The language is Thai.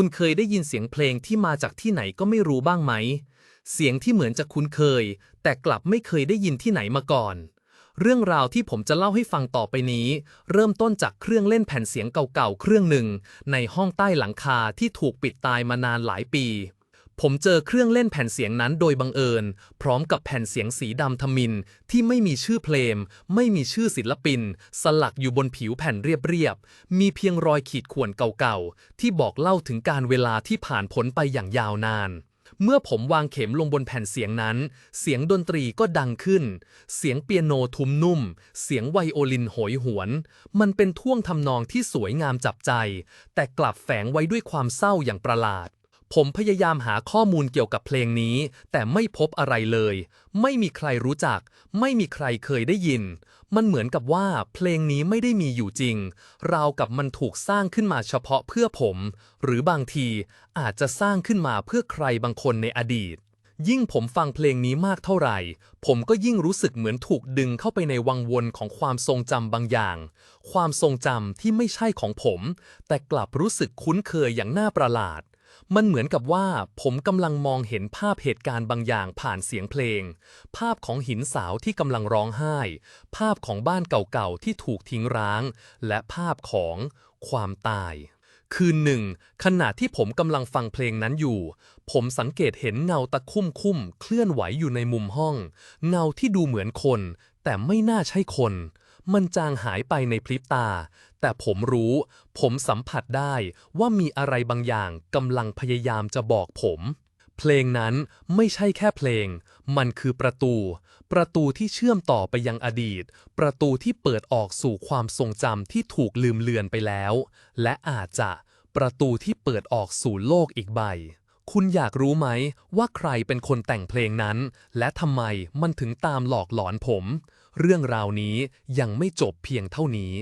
คุณเคยได้ยินเสียงเพลงที่มาจากที่ไหนก็ไม่รู้บ้างไหม เสียงที่เหมือนจะคุ้นเคย แต่กลับไม่เคยได้ยินที่ไหนมาก่อน เรื่องราวที่ผมจะเล่าให้ฟังต่อไปนี้ เริ่มต้นจากเครื่องเล่นแผ่นเสียงเก่าๆเครื่องหนึ่ง ในห้องใต้หลังคาที่ถูกปิดตายมานานหลายปี ผมเจอเครื่องเล่นแผ่นเสียงนั้นโดยบังเอิญ พร้อมกับแผ่นเสียงสีดำทมินที่ไม่มีชื่อเพลง ไม่มีชื่อศิลปิน สลักอยู่บนผิวแผ่นเรียบๆ มีเพียงรอยขีดข่วนเก่าๆ ที่บอกเล่าถึงการเวลาที่ผ่านพ้นไปอย่างยาวนาน เมื่อผมวางเข็มลงบนแผ่นเสียงนั้น เสียงดนตรีก็ดังขึ้น เสียงเปียโนทุ้มนุ่ม เสียงไวโอลินโหยหวน มันเป็นท่วงทำนองที่สวยงามจับใจ แต่กลับแฝงไว้ด้วยความเศร้าอย่างประหลาด ผมพยายามหาข้อมูลเกี่ยวกับเพลงนี้ แต่ไม่พบอะไรเลย ไม่มีใครรู้จัก ไม่มีใครเคยได้ยิน มันเหมือนกับว่าเพลงนี้ไม่ได้มีอยู่จริง ราวกับมันถูกสร้างขึ้นมาเฉพาะเพื่อผม หรือบางทีอาจจะสร้างขึ้นมาเพื่อใครบางคนในอดีต ยิ่งผมฟังเพลงนี้มากเท่าไหร่ ผมก็ยิ่งรู้สึกเหมือนถูกดึงเข้าไปในวังวนของความทรงจำบางอย่าง ความทรงจำที่ไม่ใช่ของผม แต่กลับรู้สึกคุ้นเคยอย่างน่าประหลาด มันเหมือนกับว่าผมกำลังมองเห็นภาพเหตุการณ์บางอย่างผ่านเสียงเพลง ภาพของหินสาวที่กำลังร้องไห้ ภาพของบ้านเก่าๆที่ถูกทิ้งร้าง และภาพของความตาย คืนหนึ่ง ขณะที่ผมกำลังฟังเพลงนั้นอยู่ ผมสังเกตเห็นเงาตะคุ่มคุ่มเคลื่อนไหวอยู่ในมุมห้อง เงาที่ดูเหมือนคน แต่ไม่น่าใช่คน มันจางหายไปในพริบตา แต่ผมรู้ ผมสัมผัสได้ว่ามีอะไรบางอย่างกำลังพยายามจะบอกผม เพลงนั้นไม่ใช่แค่เพลง มันคือประตู ประตูที่เชื่อมต่อไปยังอดีต ประตูที่เปิดออกสู่ความทรงจำที่ถูกลืมเลือนไปแล้ว และอาจจะประตูที่เปิดออกสู่โลกอีกใบ คุณอยากรู้ไหมว่าใครเป็นคนแต่งเพลงนั้น และทำไมมันถึงตามหลอกหลอนผม เรื่องราวนี้ยังไม่จบเพียงเท่านี้